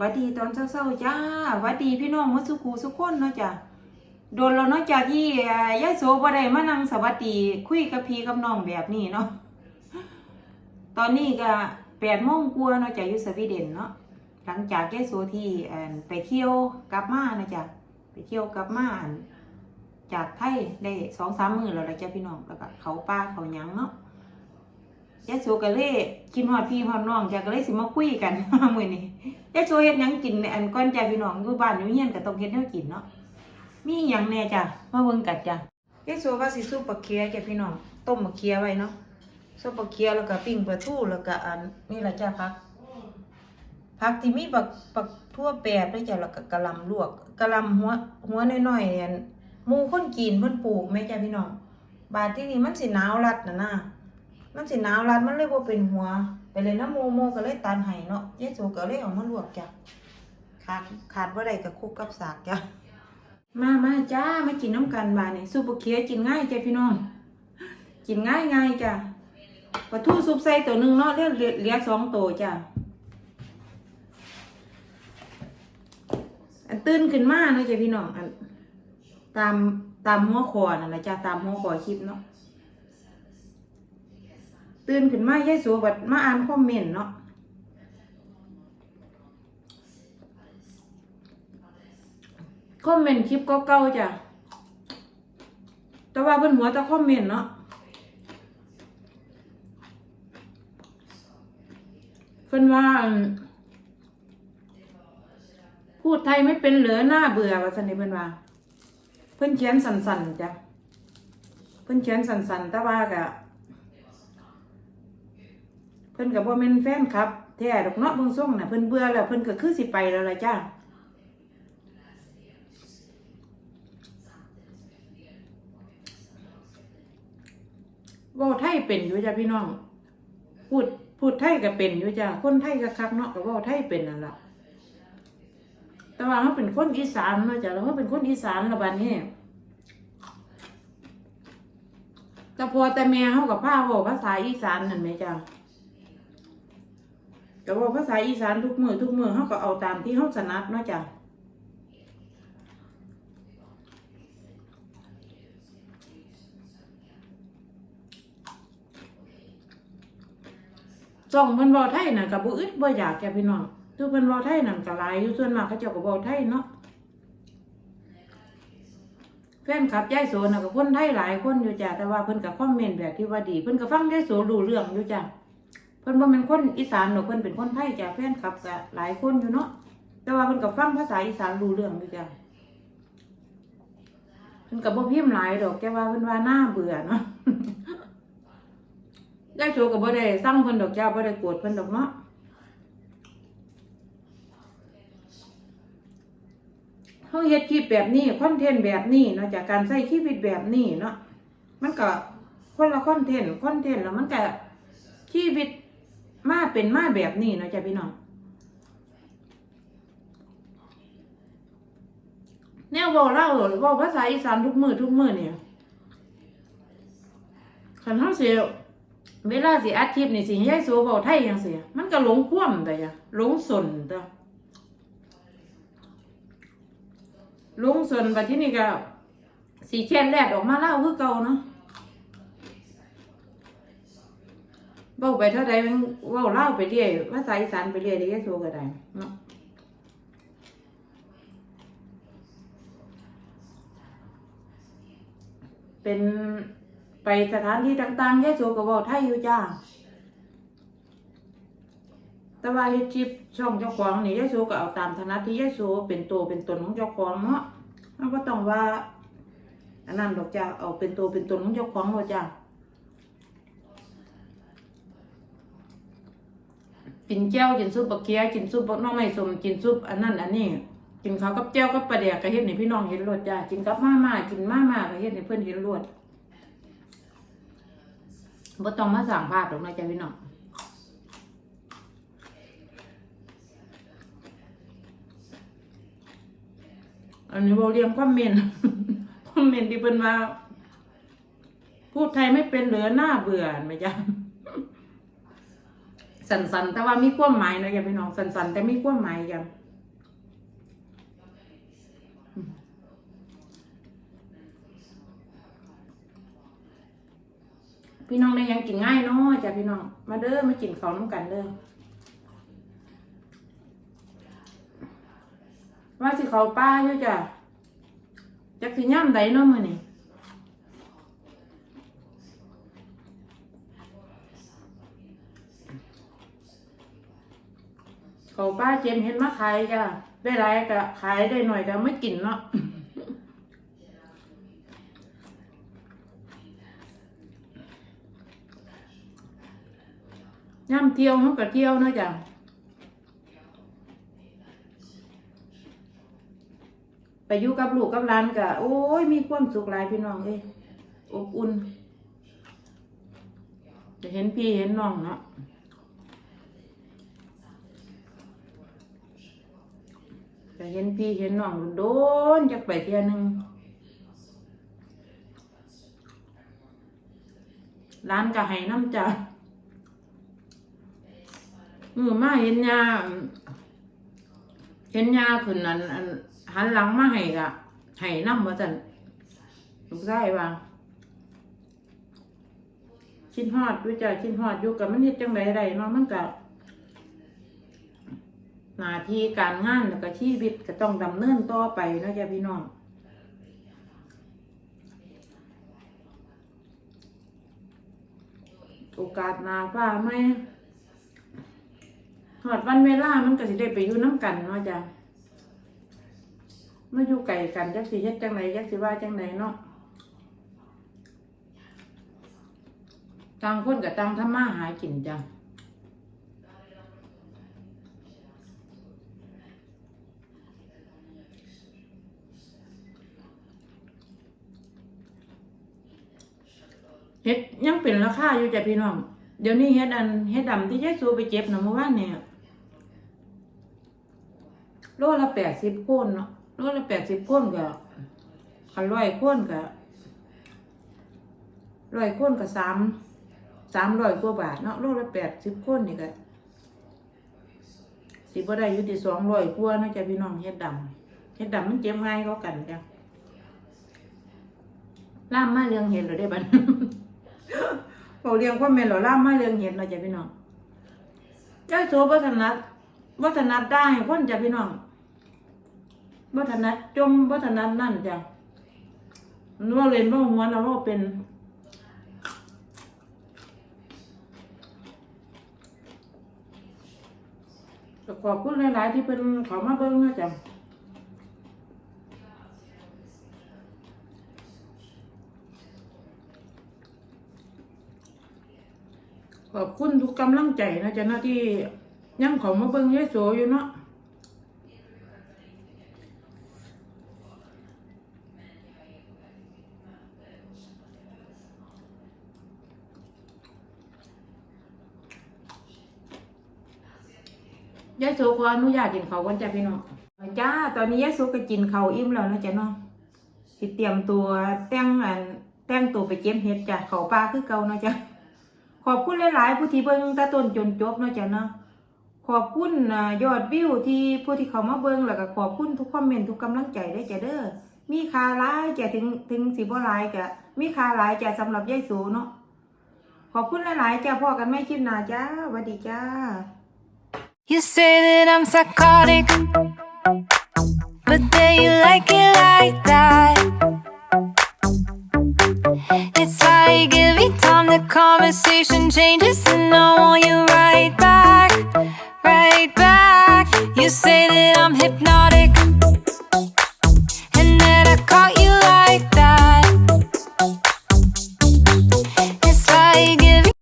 วัดดีตอนเช้าๆจ้าวัดดีพี่น้องมุสุกูสุกคนเนาะจ้ะโดนแล้วเนาะจ้ะที่เอ่อยายโสบ่ได้มานั่งสวัสดี คุยกับพี่กับน้องแบบนี้เนาะตอนนี้ก็แปดโมงกว่าเนาะจ้ะอยู่สวีเดนเนาะหลังจากยายโสที่ไปเที่ยวกลับมาเนาะจ้ะไปเที่ยวกลับมาจากไทยได้สองสามมือแล้วละจ้ะพี่น้องแล้วก็เขาป่าเขายังเนาะ ยายโซก็เลยกินฮอดพี่ฮอดน้องจ้ะก็เลยสิมาคุยกัน มื้อนี้ยายโซเฮ็ดหยังกินในอันก่อนจ้ะพี่น้องอยู่บ้านอยู่เฮียนก็ต้องเฮ็ดแนวกินเนาะมีหยังแน่จ้ะมาเบิ่งกันจ้ะยายโซว่าสิซุปปลาเคียจ้ะพี่น้องต้มปลาเคียไว้เนาะซุปปลาเคียแล้วก็ปิ้งปลาทูแล้วก็อันนี่ล่ะจ้ะผักผักที่มีบักบักทั่วแปบด้วยจ้ะแล้วก็กะหล่ำลวกกะหล่ำหัวหัวน้อยๆอันหมู่คนจีนเพิ่นปลูกแม่จ้ะพี่น้องบาดที่นี่มันสิหนาวรัดน่ะนะ มันสิหนาวรัดมันเลยบ่เป็นหัว ไปเลยนะโมโมก็เลยตันให้เนาะยายโสก็เลยเอามาลวกจ้ะขาดขาดบ่ได้ก็คุกกับสากจ้ะมามาจ้ามากินน้ำกันบาดนี่ซุปบะเขียกินง่ายจ้ะพี่น้องกินง่ายง่ายจ้ะปลาทูซุปใส่ตัวหนึ่งเนาะเลือเลือเหลือสองตัวจ้ะอันตื่นขึ้นมาเนาะจ้ะพี่น้องอันตามตามหัวคอนั่นแหละจ้ะตามหัวคอคลิปเนาะ ตื่นขึ้นมายายสัวบัดมาอ่านคอมเมนต์เนาะคอมเมนต์คลิปเก่าๆจ้ะ แต่ว่าเพิ่นหัวแต่คอมเมนต์เนาะเพิ่นว่า พูดไทยไม่เป็นเหลือหน้าเบื่อว่าซั่นนี่เพิ่นว่า เพิ่นเขียนสั่นๆจ้ะ เพิ่นเขียนสั่นๆแต่ว่าก็เพิ่นก็บ่แม่นแฟนครับแท้ดอกเนาะเบิ่งส่งน่ะเพิ่นเบื่อแล้วเพิ่นก็คือสิไปแล้วล่ะจ้าเว้าไทยเป็นอยู่จ้ะพี่น้อง พูดพูดไทยก็เป็นอยู่จ้ะคนไทยก็คักเนาะก็เว้าไทยเป็นนั่นล่ะแต่ว่าเขาเป็นคนอีสานเนาะจ้ะแล้วเขาเป็นคนอีสานละบัดนี้แต่พอแต่แม่เขากับพ่อบอกภาษาอีสานนั่นไหมจ้ะ ก็บอกภาษาอีสานทุกมือทุกมือเขาก็เอาตามที่เขาถนัดเนาะจ้ะจ้องเพิ่นเว้าไทยน่ะกับบ่อึดบ่อยากจ้ะพี่น้องคือเพิ่นเว้าไทยนั่นก็หลายอยู่ส่วนมากเขาเจ้าก็เว้าไทยเนาะแฟนคลับยายโสน่ะก็คนไทยหลายคนอยู่จ้ะแต่ว่าเพิ่นก็คอมเมนต์แบบที่ว่าดี เพิ่นก็ฟังยายโสรู้เรื่องอยู่จ้ะ พิ่นบ่แม่นคนอีสานหรอกเพิ่นเป็นคนไทยจ้ะแฟนคลับก็หลายคนอยู่เนาะแต่ว่าเพิ่นก็ฟังภาษาอีสานรู้เรื่องอยู่จ้ะเพิ่นก็บ่พิมพ์หลายดอกแต่ว่าเพิ่นว่าน่าเบื่อเนาะยายโชก็บ่ได้สั่งเพิ่นดอกจ้าบ่ได้โกรธเพิ่นดอกเนาะเฮาเฮ็ดคลิปแบบนี้คอนเทนต์แบบนี้เนาะจากการใช้ชีวิตแบบนี้เนาะมันก็คนละคอนเทนต์คอนเทนต์แล้วมันก็ชีวิต มาเป็นมาแบบนี้เนาะจ้ะพี่น้องแนวเว้าเล่าเว้าภาษาอีสานทุกมือทุกมือเนี่ยคันเฮาสิเวลาสิอัดคลิปนี่สิยายโสเว้าไทยจังซี่มันก็หลงคว่ำแต่จ้ะหลงสนแต่หลงสนบัดที่นี่ก็สิแค่นแลดออกมาเล่าคือเก่าเนาะ เว้าไปเท่าใดมันเว้าเล่าไปเรื่อยภาษาอีสานไปเรื่อยได้แค่โซก็ได้เนาะเป็นไปสถานที่ต่างๆแค่โซก็เว้าไทยอยู่จ้าแต่ว่าเฮ็ดคลิปช่องเจ้าของนี่ยายโซก็เอาตามถนัดที่ยายโซเป็นตัวเป็นตนของเจ้าของเนาะเราก็ต้องว่าอันนั้นดอกจ้าเอาเป็นตัวเป็นตนของเจ้าของว่าจ้า กินแก้วกินซุปบะเคียกินซุปบะน้องไม่สมกินซุปอันนั้นอันนี้ กินข้าวกับแก้วกับปลาแดกก็เฮ็ดให้พี่น้องเห็นรสจ้ากินกับมาม่ากินมาม่าก็เฮ็ดให้เพิ่อนเห็นรสบ่ต้องมาสั่งภาพหรอกนะจ้าพี่น้องอันนี้บ่เรียงคอมเมนต์คอมเมนที่เพิ่นว่า พูดไทยไม่เป็นเหลือหน้าเบื่อไหมจ้า สันสันแต่ว่ามีความหมายนะอย่าไปน้องสันสันแต่มีความหมายอย่าพี่น้องในยังกินง่ายเนาะจ้ะพี่น้อง มาเด้อมากินข้อวน้ำกันเด้อว่าสิเขาป้าเยู่จ้ะจะกสิย่ำใดเนาะมื้อนี่ เขาป้าเจมเห็นมาขายจ้ะได้หลายก็ขายได้หน่อยก็ไม่กินเนาะย่ำเที่ยวเขาก็เที่ยวเนาะจ้ะไปอยู่กับลูกกับหลานก็โอ้ยมีความสุขหลายพี่น้องเอ้ยอบอุ่นจะเห็นพี่เห็นน้องเนาะ จะเห็นพี่เห็นน้องโดนจักไปเที่ยนึงร้านก็ให้น้ำจ้ะมือมาเห็นยาเห็นยาขึ้นนั้นหันหลังมาให้กะให้น้ำมาจันลูกชายว่าชิ้นฮอดด้วยจ้ะชิ้นฮอดอยู่กับมันเฮ็ดจังไดได้เนาะมันก็ หน้าที่การงานแล้วก็ชีวิตก็ต้องดำเนินต่อไปนะจ้ะพี่น้องโอกาสหนาฟ้าไหมหอดวันเวลามันก็สิได้ไปอยู่น้ำกันเนาะจ้ะมาอยู่ไก่กันจักสิเฮ็ดจังไหนจักสิว่าจังไหนเนาะต่างคนกับต่างทำมาหากินจ้ะ เฮ็ดยังเป็นราคาอยู่จ้ะพี่น้อง เดี๋ยวนี้เฮ็ดอันเฮ็ดดำที่ยายสูไปเจ็บนะเมื่อวานเนี่ยโลละแปดสิบโคนเนาะโลละแปดสิบโคนก็ขันร้อยโคนก็ร้อยโคนก็สามสามร้อยกว่าบาทเนาะโลละแปดสิบโคนนี่ก็สิบ่ได้อยู่ที่สองร้อยกว่าเนาะจ้ะพี่น้องเฮ็ดดำเฮ็ดดำมันเจ็บง่ายก็กันจ้ะล่ามมาเรื่องเห็นหรือได้บัด เขาเรียงความแม่นเหรอล่ามมาเรื่องเห็นเนาะจ้ะพี่น้องเจ้าโซวัฒนัดวัฒนัดได้คนจ้ะพี่น้องวัฒนัดจมวัฒนัดนั่นจ้ะมันว่าเรียนว่าหัวนะว่าเป็นก็ขอบคุณหลาย ๆ ที่เป็นขอมาเบิ้งนะจ๊ะ ขอบคุณทุกกำลังใจนะจ๊ะนะที่ยังของมาเบิ้งยายโสอยู่เนาะยายโซขออนุญาตกินเขาวันจ้ะพี่น้องจ้า ตอนนี้ยายโซก็กินเขาอิ่มแล้วนะจ๊ะเนาะสิเตรียมตัวแต่งอันแต่งตัวไปเก็บเห็ดจ้ะเขาปลาคือเก่าเนาะจ้ะ ขอบคุณหลายๆ ผู้ที่เบิ่งตาต้นจนจบเนาะจ้ะเนาะขอบคุณยอดวิวที่ผู้ที่เขามาเบิ่งแล้วก็ขอบคุณทุกคอมเมนต์ทุกกำลังใจได้จ้ะเด้อมีค่าหลายจ้ะถึงถึงสิบ่หลายก็มีค่าหลายจ้ะสำหรับยายโซเนาะขอบคุณหลายๆจ้ะพ่อกันไม่คลิปหน้าจ้าสวัสดีจ้า You say that I'm psychotic, but then you like it like that. conversation changes and all.